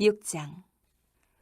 6장.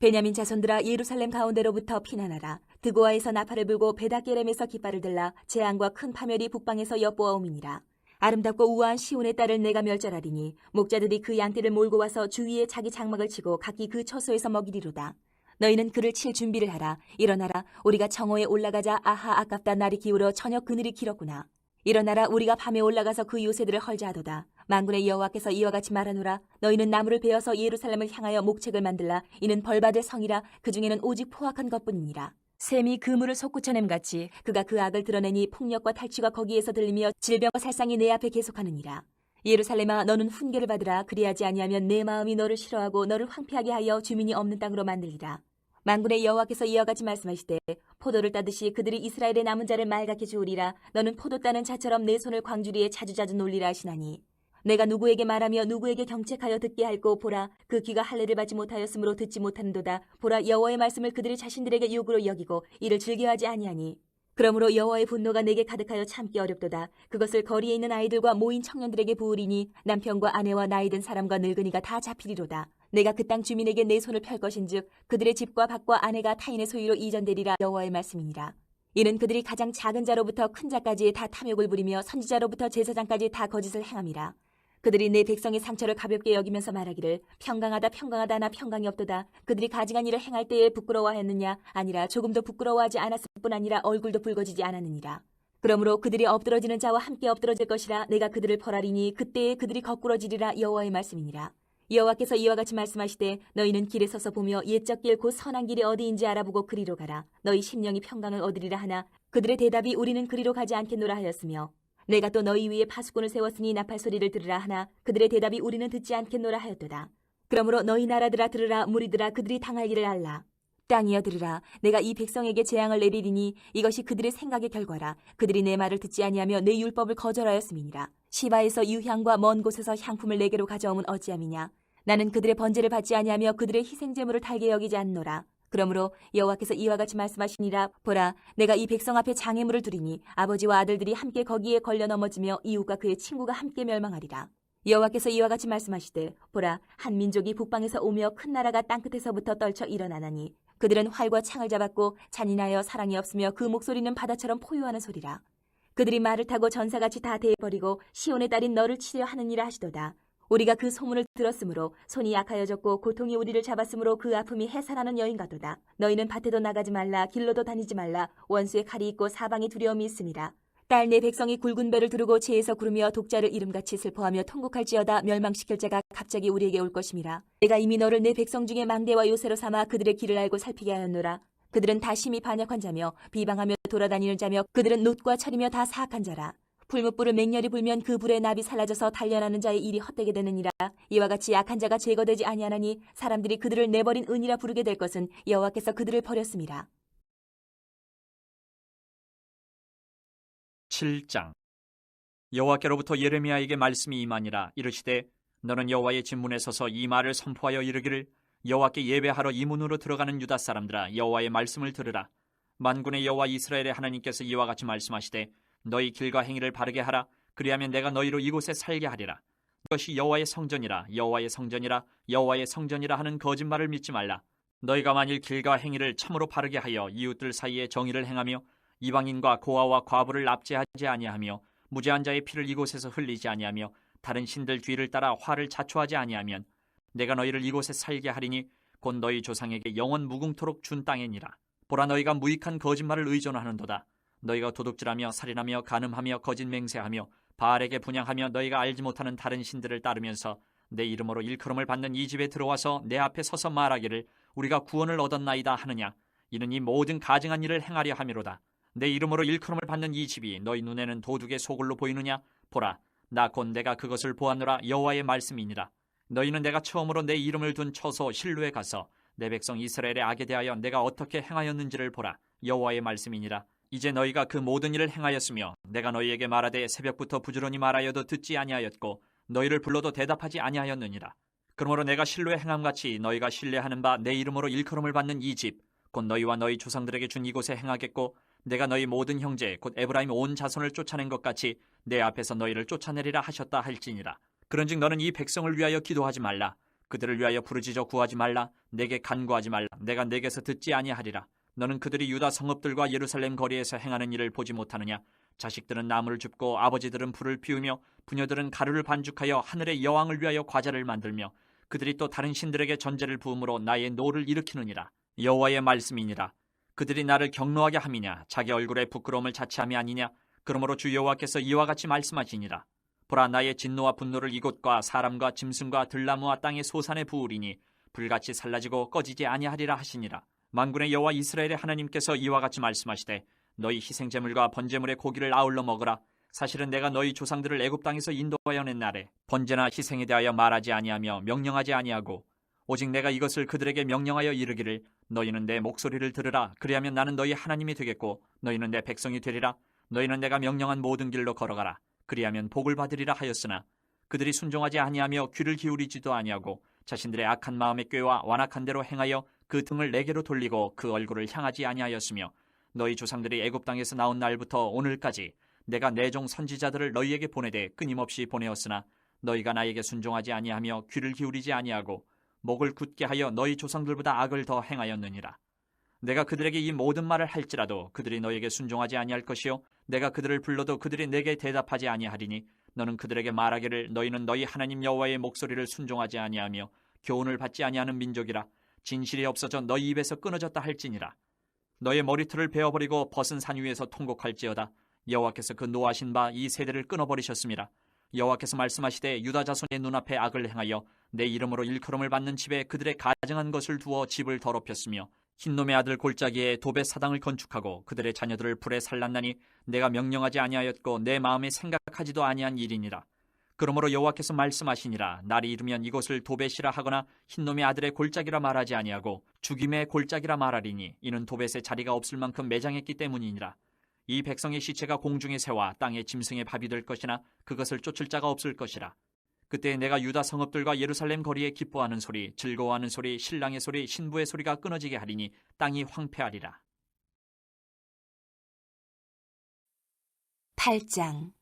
베냐민 자손들아 예루살렘 가운데로부터 피난하라. 드고아에서 나팔을 불고 베다게렘에서 깃발을 들라. 재앙과 큰 파멸이 북방에서 엿보아오미니라. 아름답고 우아한 시온의 딸을 내가 멸절하리니 목자들이 그 양떼를 몰고 와서 주위에 자기 장막을 치고 각기 그 처소에서 먹이리로다. 너희는 그를 칠 준비를 하라. 일어나라. 우리가 정오에 올라가자 아하 아깝다. 날이 기울어 저녁 그늘이 길었구나. 일어나라. 우리가 밤에 올라가서 그 요새들을 헐자하도다 만군의 여호와께서 이와 같이 말하노라. 너희는 나무를 베어서 예루살렘을 향하여 목책을 만들라. 이는 벌받을 성이라. 그 중에는 오직 포악한 것뿐이니라 샘이 그물을 솟구쳐냄 같이 그가 그 악을 드러내니 폭력과 탈취가 거기에서 들리며 질병과 살상이 내 앞에 계속하느니라. 예루살렘아 너는 훈계를 받으라. 그리하지 아니하면 내 마음이 너를 싫어하고 너를 황폐하게 하여 주민이 없는 땅으로 만들리라. 만군의 여호와께서 이와 같이 말씀하시되 포도를 따듯이 그들이 이스라엘의 남은 자를 말갛게 주우리라. 너는 포도 따는 자처럼 내 손을 광주리에 자주자주 놀리라 하시나니 내가 누구에게 말하며 누구에게 경책하여 듣게 할고 보라. 그 귀가 할례를 받지 못하였으므로 듣지 못하는도다. 보라 여호와의 말씀을 그들이 자신들에게 욕으로 여기고 이를 즐겨하지 아니하니. 그러므로 여호와의 분노가 내게 가득하여 참기 어렵도다. 그것을 거리에 있는 아이들과 모인 청년들에게 부으리니 남편과 아내와 나이 든 사람과 늙은이가 다 잡히리로다. 내가 그 땅 주민에게 내 손을 펼 것인즉 그들의 집과 밭과 아내가 타인의 소유로 이전되리라 여호와의 말씀이니라. 이는 그들이 가장 작은 자로부터 큰 자까지 다 탐욕을 부리며 선지자로부터 제사장까지 다 거짓을 행함이라 그들이 내 백성의 상처를 가볍게 여기면서 말하기를 평강하다 평강하다 나 평강이 없도다. 그들이 가증한 일을 행할 때에 부끄러워하였느냐? 아니라 조금도 부끄러워하지 않았을 뿐 아니라 얼굴도 붉어지지 않았느니라. 그러므로 그들이 엎드러지는 자와 함께 엎드러질 것이라 내가 그들을 벌하리니 그때에 그들이 거꾸러지리라 여호와의 말씀이니라. 여호와께서 이와 같이 말씀하시되 너희는 길에 서서 보며 옛적 길 곧 선한 길이 어디인지 알아보고 그리로 가라. 너희 심령이 평강을 얻으리라 하나 그들의 대답이 우리는 그리로 가지 않겠노라 하였으며 내가 또 너희 위에 파수꾼을 세웠으니 나팔 소리를 들으라 하나 그들의 대답이 우리는 듣지 않겠노라 하였도다. 그러므로 너희 나라들아 들으라 무리들아 그들이 당할 일을 알라. 땅이여 들으라. 내가 이 백성에게 재앙을 내리리니 이것이 그들의 생각의 결과라. 그들이 내 말을 듣지 아니하며 내 율법을 거절하였음이니라. 시바에서 유향과 먼 곳에서 향품을 내게로 가져오면 어찌함이냐? 나는 그들의 번제를 받지 아니하며 그들의 희생 제물을 달게 여기지 않노라 그러므로 여호와께서 이와 같이 말씀하시니라. 보라 내가 이 백성 앞에 장애물을 두리니 아버지와 아들들이 함께 거기에 걸려 넘어지며 이웃과 그의 친구가 함께 멸망하리라. 여호와께서 이와 같이 말씀하시되 보라 한 민족이 북방에서 오며 큰 나라가 땅끝에서부터 떨쳐 일어나나니 그들은 활과 창을 잡았고 잔인하여 사랑이 없으며 그 목소리는 바다처럼 포효하는 소리라. 그들이 말을 타고 전사같이 다 대버리고 시온의 딸인 너를 치려 하느니라 하시도다 우리가 그 소문을 들었으므로 손이 약하여졌고 고통이 우리를 잡았으므로 그 아픔이 해산하는 여인 같도다. 너희는 밭에도 나가지 말라 길로도 다니지 말라 원수의 칼이 있고 사방에 두려움이 있음이라. 딸내 백성이 굵은 배를 두르고 채에서 구르며 독자를 이름같이 슬퍼하며 통곡할지어다 멸망시킬 자가 갑자기 우리에게 올 것임이라. 내가 이미 너를 내 백성 중에 망대와 요새로 삼아 그들의 길을 알고 살피게 하였노라. 그들은 다 심히 반역한 자며 비방하며 돌아다니는 자며 그들은 놋과 철이며 다 사악한 자라. 풀무불을 맹렬히 불면 그 불에 납이 살라져서 단련하는 자의 일이 헛되게 되느니라. 이와 같이 약한 자가 제거되지 아니하나니 사람들이 그들을 내버린 은이라 부르게 될 것은 여호와께서 그들을 버렸음이라 7장. 여호와께로부터 예레미야에게 말씀이 임하니라 이르시되 너는 여호와의 진문에 서서 이 말을 선포하여 이르기를 여호와께 예배하러 이 문으로 들어가는 유다 사람들아 여호와의 말씀을 들으라. 만군의 여호와 이스라엘의 하나님께서 이와 같이 말씀하시되 너희 길과 행위를 바르게 하라. 그리하면 내가 너희로 이곳에 살게 하리라. 이것이 여호와의 성전이라 여호와의 성전이라 여호와의 성전이라 하는 거짓말을 믿지 말라. 너희가 만일 길과 행위를 참으로 바르게 하여 이웃들 사이에 정의를 행하며 이방인과 고아와 과부를 납제하지 아니하며 무죄한 자의 피를 이곳에서 흘리지 아니하며 다른 신들 뒤를 따라 화를 자초하지 아니하면 내가 너희를 이곳에 살게 하리니 곧 너희 조상에게 영원 무궁토록 준 땅이니라. 보라 너희가 무익한 거짓말을 의존하는도다 너희가 도둑질하며 살인하며 간음하며 거짓 맹세하며 바알에게 분양하며 너희가 알지 못하는 다른 신들을 따르면서 내 이름으로 일컬음을 받는 이 집에 들어와서 내 앞에 서서 말하기를 우리가 구원을 얻었나이다 하느냐. 이는 이 모든 가증한 일을 행하려 함이로다. 내 이름으로 일컬음을 받는 이 집이 너희 눈에는 도둑의 소굴로 보이느냐? 보라 나 곧 내가 그것을 보았노라 여호와의 말씀이니라. 너희는 내가 처음으로 내 이름을 둔 처소 실로에 가서 내 백성 이스라엘의 악에 대하여 내가 어떻게 행하였는지를 보라. 여호와의 말씀이니라 이제 너희가 그 모든 일을 행하였으며 내가 너희에게 말하되 새벽부터 부지런히 말하여도 듣지 아니하였고 너희를 불러도 대답하지 아니하였느니라. 그러므로 내가 실로의 행함같이 너희가 신뢰하는 바 내 이름으로 일컬음을 받는 이 집 곧 너희와 너희 조상들에게 준 이곳에 행하겠고 내가 너희 모든 형제 곧 에브라임 온 자손을 쫓아낸 것 같이 내 앞에서 너희를 쫓아내리라 하셨다 할지니라. 그런즉 너는 이 백성을 위하여 기도하지 말라. 그들을 위하여 부르짖어 구하지 말라. 내게 간구하지 말라. 내가 내게서 듣지 아니하리라 너는 그들이 유다 성읍들과 예루살렘 거리에서 행하는 일을 보지 못하느냐? 자식들은 나무를 줍고 아버지들은 불을 피우며 부녀들은 가루를 반죽하여 하늘의 여왕을 위하여 과자를 만들며 그들이 또 다른 신들에게 전제를 부음으로 나의 노를 일으키느니라. 여호와의 말씀이니라. 그들이 나를 경노하게 함이냐? 자기 얼굴에 부끄러움을 자취함이 아니냐? 그러므로 주 여호와께서 이와 같이 말씀하시니라. 보라 나의 진노와 분노를 이곳과 사람과 짐승과 들나무와 땅의 소산에 부으리니 불같이 살라지고 꺼지지 아니하리라 하시니라 만군의 여호와 이스라엘의 하나님께서 이와 같이 말씀하시되 너희 희생제물과 번제물의 고기를 아울러 먹으라. 사실은 내가 너희 조상들을 애굽 땅에서 인도하여 낸 날에 번제나 희생에 대하여 말하지 아니하며 명령하지 아니하고 오직 내가 이것을 그들에게 명령하여 이르기를 너희는 내 목소리를 들으라. 그리하면 나는 너희 하나님이 되겠고 너희는 내 백성이 되리라. 너희는 내가 명령한 모든 길로 걸어가라. 그리하면 복을 받으리라 하였으나 그들이 순종하지 아니하며 귀를 기울이지도 아니하고 자신들의 악한 마음에 꾀와 완악한 대로 행하여 그 등을 내게로 돌리고 그 얼굴을 향하지 아니하였으며 너희 조상들이 애굽 땅에서 나온 날부터 오늘까지 내가 내 종 선지자들을 너희에게 보내되 끊임없이 보내었으나 너희가 나에게 순종하지 아니하며 귀를 기울이지 아니하고 목을 굳게 하여 너희 조상들보다 악을 더 행하였느니라. 내가 그들에게 이 모든 말을 할지라도 그들이 너에게 순종하지 아니할 것이요 내가 그들을 불러도 그들이 내게 대답하지 아니하리니 너는 그들에게 말하기를 너희는 너희 하나님 여호와의 목소리를 순종하지 아니하며 교훈을 받지 아니하는 민족이라 진실이 없어져 너희 입에서 끊어졌다 할지니라. 너의 머리털을 베어버리고 벗은 산 위에서 통곡할지어다. 여호와께서 그 노하신 바 이 세대를 끊어버리셨습니다. 여호와께서 말씀하시되 유다 자손의 눈앞에 악을 행하여 내 이름으로 일컬음을 받는 집에 그들의 가증한 것을 두어 집을 더럽혔으며 흰놈의 아들 골짜기에 도배 사당을 건축하고 그들의 자녀들을 불에 살랐나니 내가 명령하지 아니하였고 내 마음에 생각하지도 아니한 일이니라. 그러므로 여호와께서 말씀하시니라 날이 이르면 이곳을 도벳이라 하거나 흰놈의 아들의 골짜기라 말하지 아니하고 죽임의 골짜기라 말하리니 이는 도벳의 자리가 없을 만큼 매장했기 때문이니라. 이 백성의 시체가 공중의 새와 땅의 짐승의 밥이 될 것이나 그것을 쫓을 자가 없을 것이라. 그때 내가 유다 성읍들과 예루살렘 거리에 기뻐하는 소리, 즐거워하는 소리, 신랑의 소리, 신부의 소리가 끊어지게 하리니 땅이 황폐하리라. 8장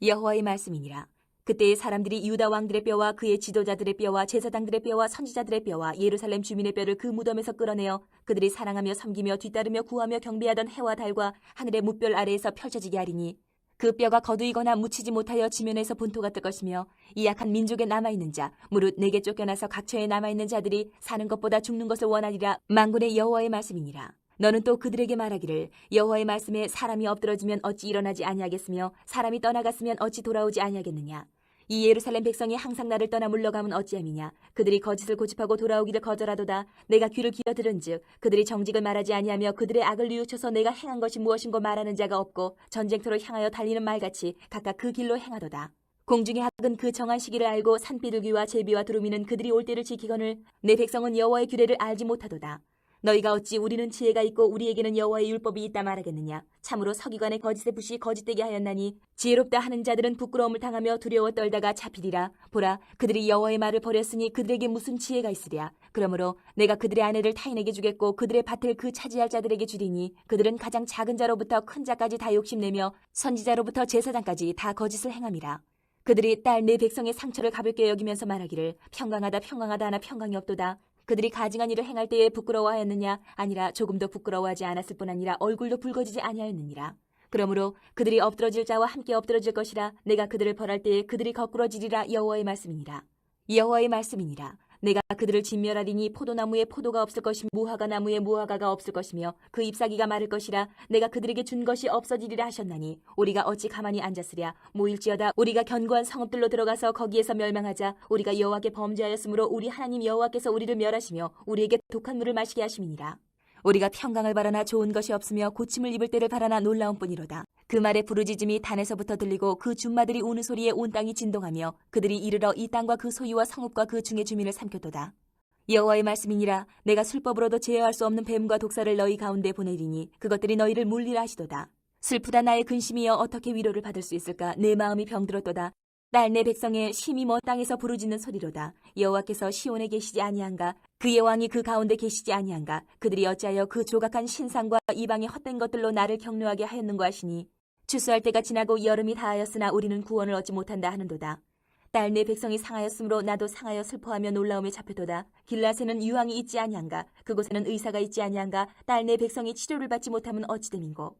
여호와의 말씀이니라 그때의 사람들이 유다 왕들의 뼈와 그의 지도자들의 뼈와 제사장들의 뼈와 선지자들의 뼈와 예루살렘 주민의 뼈를 그 무덤에서 끌어내어 그들이 사랑하며 섬기며 뒤따르며 구하며 경배하던 해와 달과 하늘의 무별 아래에서 펼쳐지게 하리니 그 뼈가 거두이거나 묻히지 못하여 지면에서 본토가 뜰 것이며 이 약한 민족에 남아있는 자 무릇 내게 쫓겨나서 각처에 남아있는 자들이 사는 것보다 죽는 것을 원하리라. 망군의 여호와의 말씀이니라 너는 또 그들에게 말하기를 여호와의 말씀에 사람이 엎드러지면 어찌 일어나지 아니하겠으며 사람이 떠나갔으면 어찌 돌아오지 아니하겠느냐? 이 예루살렘 백성이 항상 나를 떠나 물러가면 어찌함이냐? 그들이 거짓을 고집하고 돌아오기를 거절하도다. 내가 귀를 기어 들은즉 그들이 정직을 말하지 아니하며 그들의 악을 뉘우쳐서 내가 행한 것이 무엇인고 말하는 자가 없고 전쟁터로 향하여 달리는 말같이 각각 그 길로 행하도다. 공중의 학은 그 정한 시기를 알고 산비둘기와 제비와 두루미는 그들이 올 때를 지키거늘 내 백성은 여호와의 규례를 알지 못하도다 너희가 어찌 우리는 지혜가 있고 우리에게는 여호와의 율법이 있다 말하겠느냐? 참으로 서기관의 거짓의 붓이 거짓되게 하였나니 지혜롭다 하는 자들은 부끄러움을 당하며 두려워 떨다가 잡히리라. 보라 그들이 여호와의 말을 버렸으니 그들에게 무슨 지혜가 있으랴? 그러므로 내가 그들의 아내를 타인에게 주겠고 그들의 밭을 그 차지할 자들에게 주리니 그들은 가장 작은 자로부터 큰 자까지 다 욕심내며 선지자로부터 제사장까지 다 거짓을 행함이라. 그들이 딸 내 백성의 상처를 가볍게 여기면서 말하기를 평강하다 평강하다 하나 평강이 없도다 그들이 가증한 일을 행할 때에 부끄러워하였느냐? 아니라 조금도 부끄러워하지 않았을 뿐 아니라 얼굴도 붉어지지 아니하였느니라. 그러므로 그들이 엎드러질 자와 함께 엎드러질 것이라 내가 그들을 벌할 때에 그들이 거꾸러지리라 여호와의 말씀이니라. 여호와의 말씀이니라 내가 그들을 진멸하리니 포도나무에 포도가 없을 것이며 무화과 나무에 무화과가 없을 것이며 그 잎사귀가 마를 것이라 내가 그들에게 준 것이 없어지리라 하셨나니 우리가 어찌 가만히 앉았으랴 모일지어다 우리가 견고한 성읍들로 들어가서 거기에서 멸망하자 우리가 여호와께 범죄하였으므로 우리 하나님 여호와께서 우리를 멸하시며 우리에게 독한 물을 마시게 하심이니라 우리가 평강을 바라나 좋은 것이 없으며 고침을 입을 때를 바라나 놀라운 뿐이로다. 그 말의 부르짖음이 단에서부터 들리고 그 줌마들이 우는 소리에 온 땅이 진동하며 그들이 이르러 이 땅과 그 소유와 성읍과 그 중의 주민을 삼켰도다. 여호와의 말씀이니라 내가 술법으로도 제어할 수 없는 뱀과 독사를 너희 가운데 보내리니 그것들이 너희를 물리라 하시도다. 슬프다 나의 근심이여 어떻게 위로를 받을 수 있을까 내 마음이 병들었도다. 딸 내 백성의 심히 먼 땅에서 부르짖는 소리로다. 여호와께서 시온에 계시지 아니한가? 그의 왕이 그 가운데 계시지 아니한가? 그들이 어찌하여 그 조각한 신상과 이방의 헛된 것들로 나를 격노하게 하였는고 하시니 추수할 때가 지나고 여름이 다하였으나 우리는 구원을 얻지 못한다 하는도다. 딸 내 백성이 상하였으므로 나도 상하여 슬퍼하며 놀라움에 잡혔도다. 길라세는 유황이 있지 아니한가? 그곳에는 의사가 있지 아니한가? 딸 내 백성이 치료를 받지 못하면 어찌됨인고?